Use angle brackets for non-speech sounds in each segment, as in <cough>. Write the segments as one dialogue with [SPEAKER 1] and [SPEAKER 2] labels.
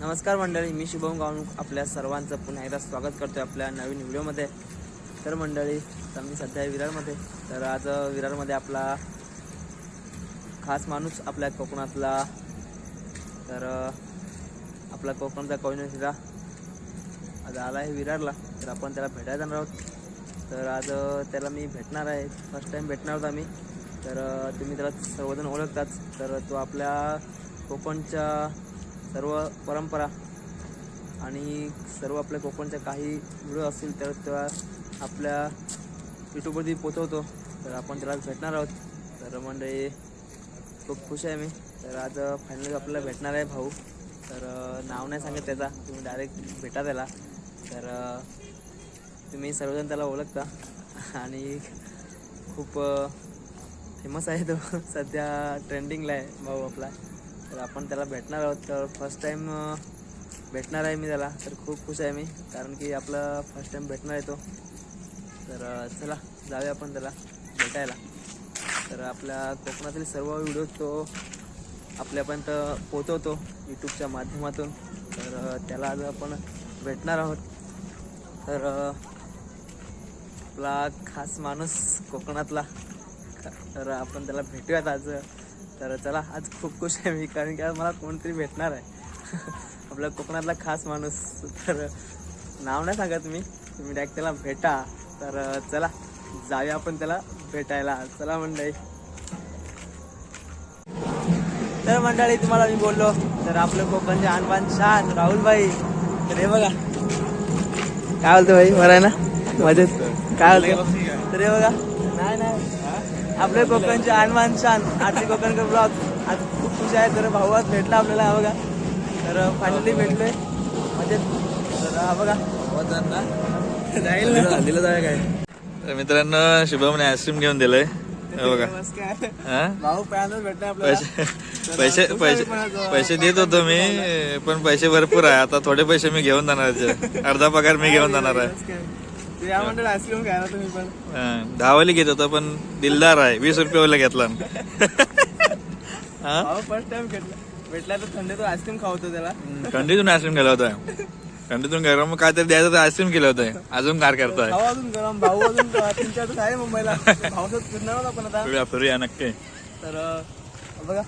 [SPEAKER 1] नमस्कार मंडळी मी शुभम गावणूक आपल्या सर्वांचं पुन्हा एकदा स्वागत करतोय आपल्या नवीन व्हिडिओमध्ये. तर मंडळी तर मी सध्या विरारमध्ये. तर आज विरारमध्ये आपला खास माणूस आपल्या कोकणातला. तर आपला कोकणचा कवनो आज आला आहे विरारला. तर आपण त्याला भेटायला जाणार आहोत. तर आज त्याला मी भेटणार आहे. फर्स्ट टाईम भेटणार आहोत आम्ही. तर तुम्ही त्याला सर्वजण ओळखताच. तर तो आपल्या कोकणच्या सर्व परंपरा आणि सर्व आपल्या कोकणच्या काही व्हिडिओ असतील तर तेव्हा आपल्या यूट्यूबवरती पोचवतो. तर आपण त्याला भेटणार आहोत. तर मंडळी खूप खुश आहे मी. तर आज फायनली आपल्याला भेटणार आहे भाऊ. तर नाव नाही सांगत त्याचा. तुम्ही डायरेक्ट भेटा त्याला. तर तुम्ही सर्वजण त्याला ओळखता. आणि खूप फेमस आहे तो. सध्या ट्रेंडिंगला आहे भाऊ आपला. तर आपण त्याला भेटणार आहोत. तर फर्स्ट टाईम भेटणार आहे मी त्याला. तर खूप खुश आहे मी कारण की आपला फर्स्ट टाईम भेटणार आहे तो. तर चला जाऊया आपण त्याला भेटायला. तर आपल्या कोकणातील सर्व व्हिडिओ तो आपल्यापर्यंत पोचवतो यूट्यूबच्या माध्यमातून. तर त्याला आज आपण भेटणार आहोत. तर आपला खास माणूस कोकणातला. तर आपण त्याला भेटूयात आज. तर चला आज खूप खुश आहे मी कारण की आज मला कोणतरी भेटणार आहे. <laughs> आपल्या कोकणातला खास माणूस. तर नाव नाही सांगत मी तुम्ही डायरेक्ट त्याला भेटा. तर चला जाऊया आपण त्याला भेटायला. चला मंडळी. तर मंडळी तुम्हाला मी बोललो तर आपलं कोकणचे आणबान छान राहुलभाई तर हे बघा. काय बोलतो भाई? बरं आहे ना मजेत. काय बोलतो? तर हे बघा. नाही नाही. आपले कोकणचे आणबान छान. आरती कोकणकर ब्लॉग आज खूप खुश आहे. तर भाऊ आज भेटला आपल्याला हा बघा. तर फायनली भेटलोय. मजेत. तर हा बघा. जाईल ना.
[SPEAKER 2] दिलं जाय काय? तर मित्रांनो शुभमने आईस्क्रीम घेऊन दिलंय. हे बघा.
[SPEAKER 1] नमस्कार? भाऊ भेटला
[SPEAKER 2] पैसे पैसे पैसे पैसे देत होतो मी पण पैसे भरपूर आहे. आता थोडे पैसे मी घेऊन जाणार आहे. अर्धा पगार मी घेऊन जाणार आहे.
[SPEAKER 1] या मंडळ आईस्क्रीम घ्यायला तुम्ही पण.
[SPEAKER 2] हा, दहावाली घेत होतो पण दिलदार आहे. वीस रुपये घेतला. हा?
[SPEAKER 1] फर्स्ट टाइम भेटला भेटला तर थंडीत आईस्क्रीम खावतो त्याला.
[SPEAKER 2] थंडीतून आईस्क्रीम केला होता. थंडीतून गरम काहीतरी द्यायचं तर आईस्क्रीम केलं होतं. अजून कार करताय.
[SPEAKER 1] भाऊ अजून गरम भाऊ अजून तीन चार दिवस आहे मुंबईला. भाऊसोबत फिरणार आपण आता.
[SPEAKER 2] फिरूया फिरूया नक्की.
[SPEAKER 1] तर अं, बघा.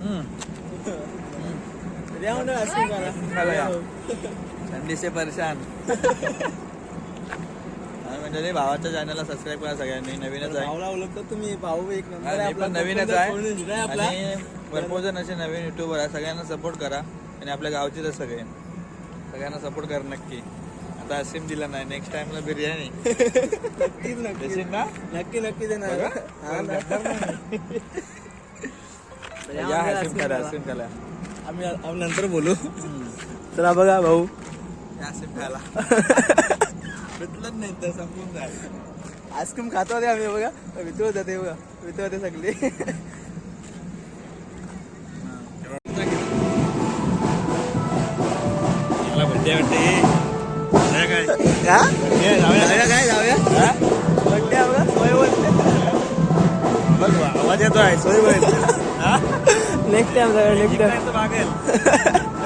[SPEAKER 2] हम्म.
[SPEAKER 1] तर या मंडळ आईस्क्रीम
[SPEAKER 2] खायला या. थंडी से परेशान. म्हणजे भावाच्या चॅनलला सबस्क्राईब करा सगळ्यांनी. नवीनच आहे.
[SPEAKER 1] तुम्ही. भाऊ एक नंबर आहे
[SPEAKER 2] आणि
[SPEAKER 1] आपला.
[SPEAKER 2] पण नवीनच आहे.
[SPEAKER 1] आपला?
[SPEAKER 2] आणि भरपूर जण असे नवीन युट्यूबर आहे सगळ्यांना सपोर्ट करा. आणि आपल्या गावचेच आहे सगळे. सगळ्यांना सपोर्ट करा नक्की. आता आईस्क्रीम दिला नाही. नेक्स्ट टाइमला बिर्याणी.
[SPEAKER 1] नक्कीच नक्की
[SPEAKER 2] देशील ना?
[SPEAKER 1] नक्की नक्की देणार. हा. तर या
[SPEAKER 2] या करा
[SPEAKER 1] आम्ही नंतर बोलू. चला बघा भाऊ
[SPEAKER 2] या आईस्क्रीम खायला भेटलंच <laughs> नाही तर संपून जाय
[SPEAKER 1] आईस्क्रीम खातो होते आम्ही बघा. वितू होते ते बघा. वितू होते सगळे.
[SPEAKER 2] मला बड्डे वाटते. काय?
[SPEAKER 1] हा?
[SPEAKER 2] जाऊया.
[SPEAKER 1] जाऊया काय? जाऊया. बड्डे बघा. सोय बोलते.
[SPEAKER 2] आवाज सोय
[SPEAKER 1] नेक्स्ट टाइम जाऊया नेक्स्ट टाइम
[SPEAKER 2] मागेल. <laughs>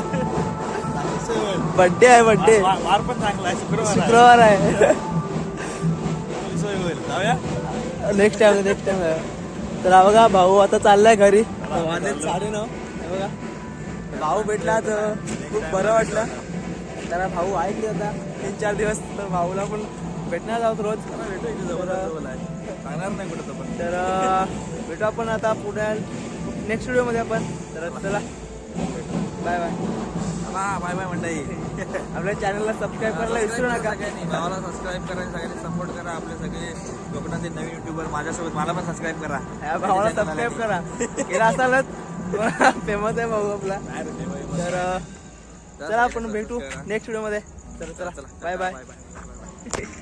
[SPEAKER 1] बड्डे आहे बड्डे
[SPEAKER 2] वार पण चांगला आहे शुक्रवार आहे.
[SPEAKER 1] शुक्रवार आहे.
[SPEAKER 2] सोय होईल. जाऊया.
[SPEAKER 1] नेक्स्ट टाइम नेक्स्ट टाइम तर हा बघा भाऊ आता चाललाय घरी. साडे नऊ बघा. भाऊ भेटला तर खूप बरं वाटलं. त्याला भाऊ ऐकले होता तीन चार दिवस तर भाऊला पण भेटणार आहोत रोज.
[SPEAKER 2] भेटू इथे जवळ जवळ आहे. सांगणार नाही कुठं तो पण.
[SPEAKER 1] तर भेटू आपण आता पुढे. नेक्स्ट व्हिडिओमध्ये आपण. तर चला. बाय बाय
[SPEAKER 2] हा बाय बाय मंडळी.
[SPEAKER 1] आपल्या चॅनलला सबस्क्राईब करायला विसरू नका.
[SPEAKER 2] भावाला सबस्क्राईब करा सगळ्यांनी सपोर्ट करा. आपले सगळे कोकणातील नवीन युट्यूबर माझ्यासोबत मला पण सबस्क्राईब करा.
[SPEAKER 1] भावाला सबस्क्राईब करा. केला असालच फेमस आहे भाऊ आपला. तर चला आपण भेटू नेक्स्ट व्हिडिओमध्ये चला बाय बाय
[SPEAKER 2] बाय